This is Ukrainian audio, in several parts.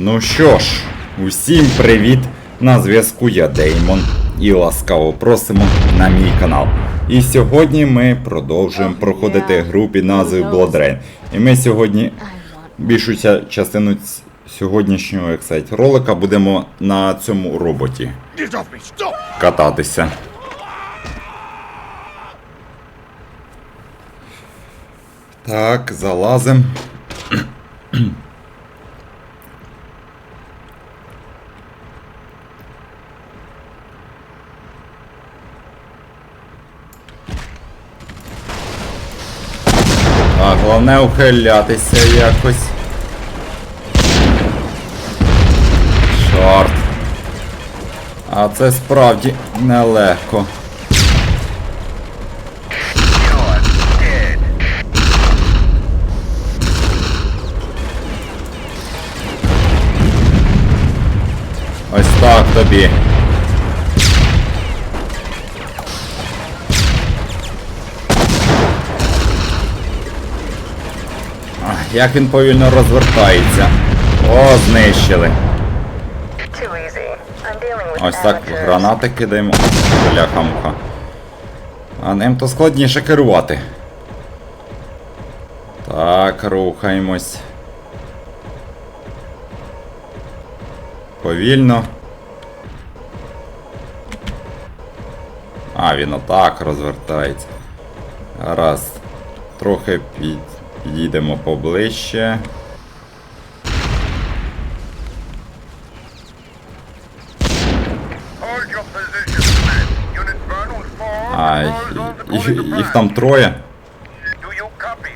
Ну що ж, усім привіт! На зв'язку я Деймон і ласкаво просимо на мій канал. І сьогодні ми продовжуємо проходити гру під назвою Blood Rain. І ми сьогодні більшу частину сьогоднішнього як сказати, ролика будемо на цьому роботі кататися. Так, залазим. Головне ухилятися якось. Чорт. А це справді нелегко. Ось так тобі. Як він повільно розвертається. О, знищили. Ось так гранати кидаємо. Бляха муха. А ним то складніше керувати. Так, рухаємось. Повільно. А, він отак розвертається. Раз. Трохи під... підійдемо поближче. Hold your position, men. Unit Vernal form. А, Hold on to їх, їх там троє. Do you copy,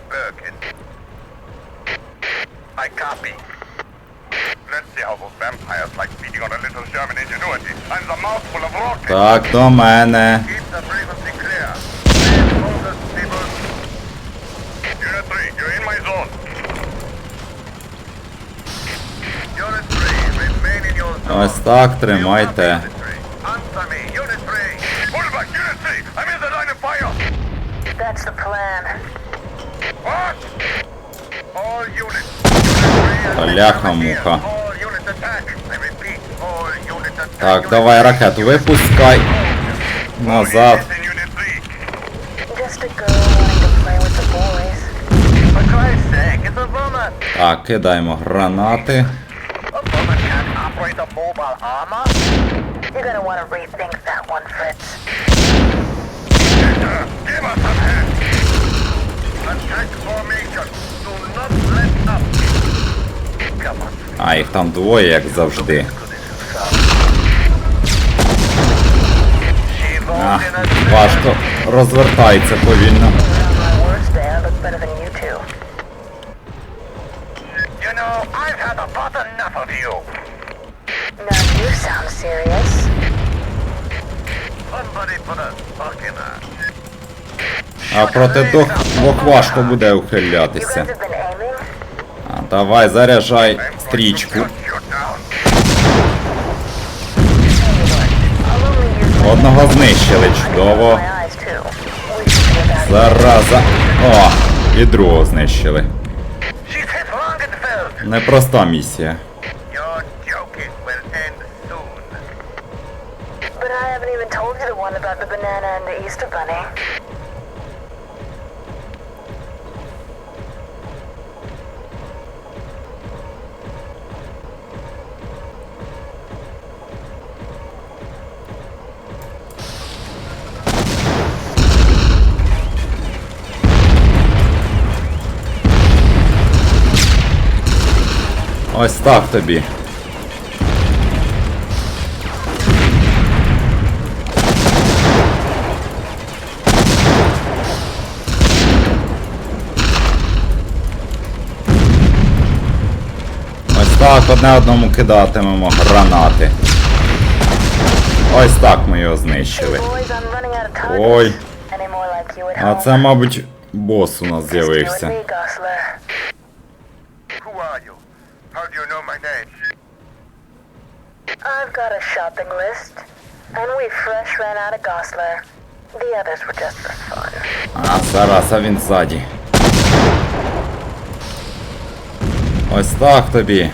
I repeat, all units attack. Так, давай 3. ракету випускай. Назад. All units in Unit 3. Just a girl wanting to play with the boys. For Christ's sake, it's a woman. Так, кидаємо гранати. A woman can't operate a mobile armor. You're gonna want to rethink that one, Fritz. Victor, give us some hand. Attack formation. Do not let up. Come on. А, їх там двоє, як завжди. А, a важко розвертається повільно. You know, I've had about enough of you. Now you sound serious. А проти двох, двох важко буде ухилятися. А, давай, заряджай стрічку. Одного знищили, чудово. Зараза. О, і другого знищили. Непроста місія. about the banana and the Easter bunny. Ось так тобі. Так одне одному кидатимемо гранати. Ось так ми його знищили. Ой, а це, мабуть, бос у нас з'явився. А, зараз, а він ззаді. Ось так тобі.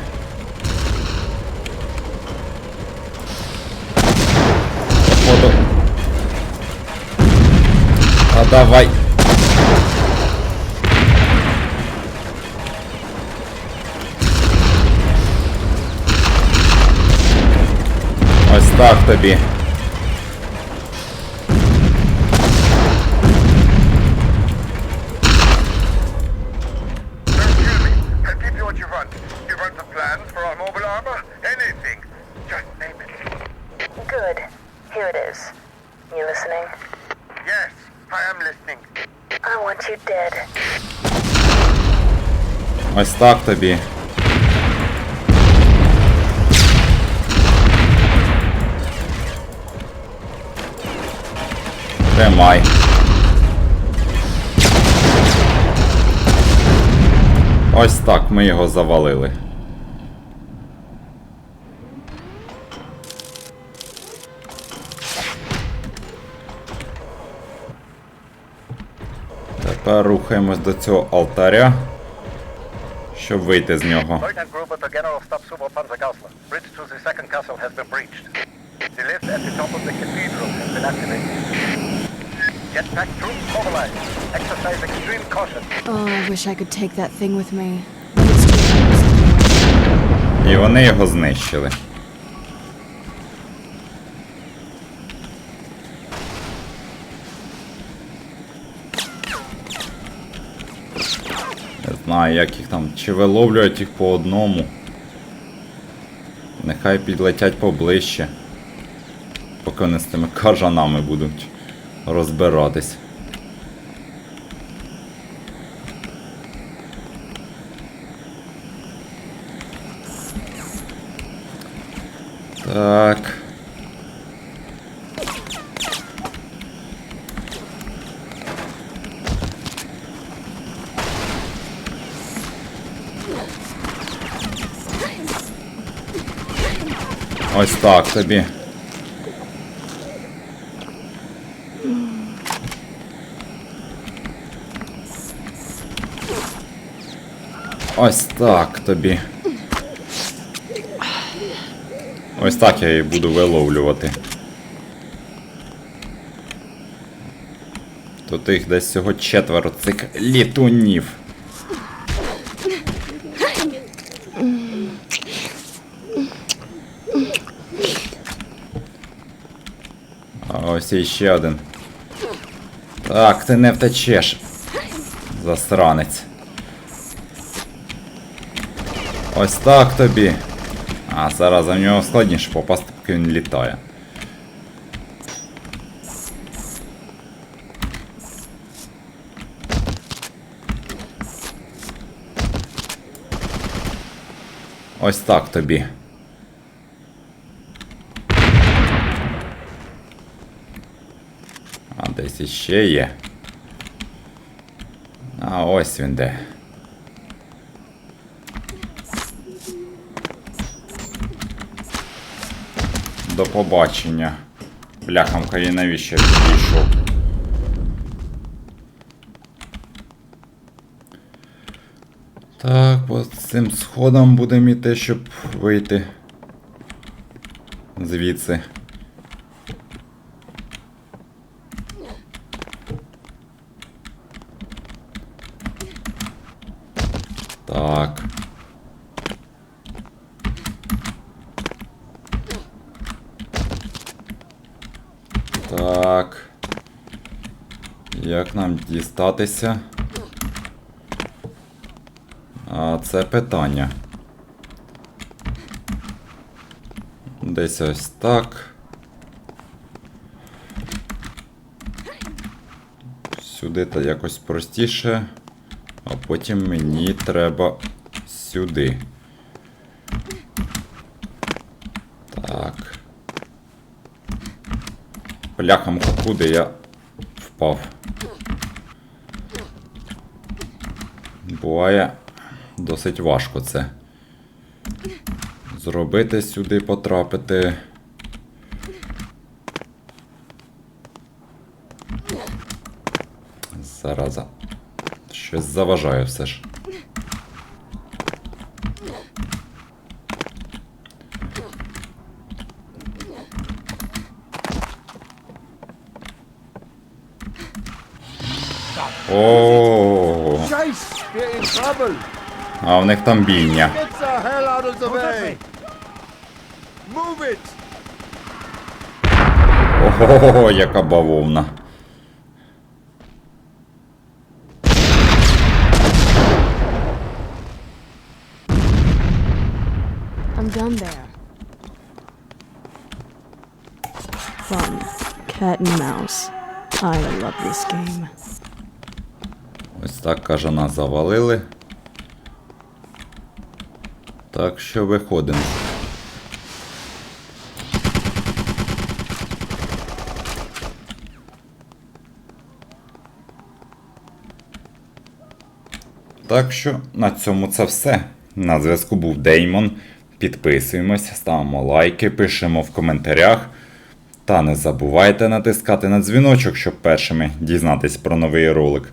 Anything. Just name it. Good. Here it is. You listening? Yes, I am listening. I want you dead. Ось так тобі. Тримай. Ось так ми його завалили. Тепер рухаємось до цього алтаря, щоб вийти з нього. Jetpack troops mobilized. Exercise extreme caution. Oh, I wish I could take that thing with me. І вони його знищили. Знаю, як їх там. Чи виловлюють їх по одному. Нехай підлетять поближче. Поки вони з тими кажанами будуть розбиратись. Так. Ось так тобі. Ось так тобі. Ось так я її буду виловлювати. Тут їх десь всього четверо цих літунів. Ось іще один. Так, ти не втечеш. Засранець. Ось так тобі. А зараз за нього складніше попасти, поки він літає. Ось так тобі. А десь іще є. А ось він де. До побачення. Бляхамка і навіщо підійшов? Так, по цим сходам будемо йти, щоб вийти звідси. Так. Так. Як нам дістатися? А це питання. Десь ось так. Сюди та якось простіше. А потім мені треба сюди. Так. Бляха, муха, куди я впав? Буває досить важко це. Зробити сюди потрапити. Зараза. Щось заважає все ж. О, а в них там бійня. Ого, яка бавовна. I'm done there. Fun. Cat and mouse. I love this game. Ось так, каже, нас завалили. Так що виходимо. Так що на цьому це все. На зв'язку був Деймон. Підписуємось, ставимо лайки, пишемо в коментарях. Та не забувайте натискати на дзвіночок, щоб першими дізнатись про новий ролик.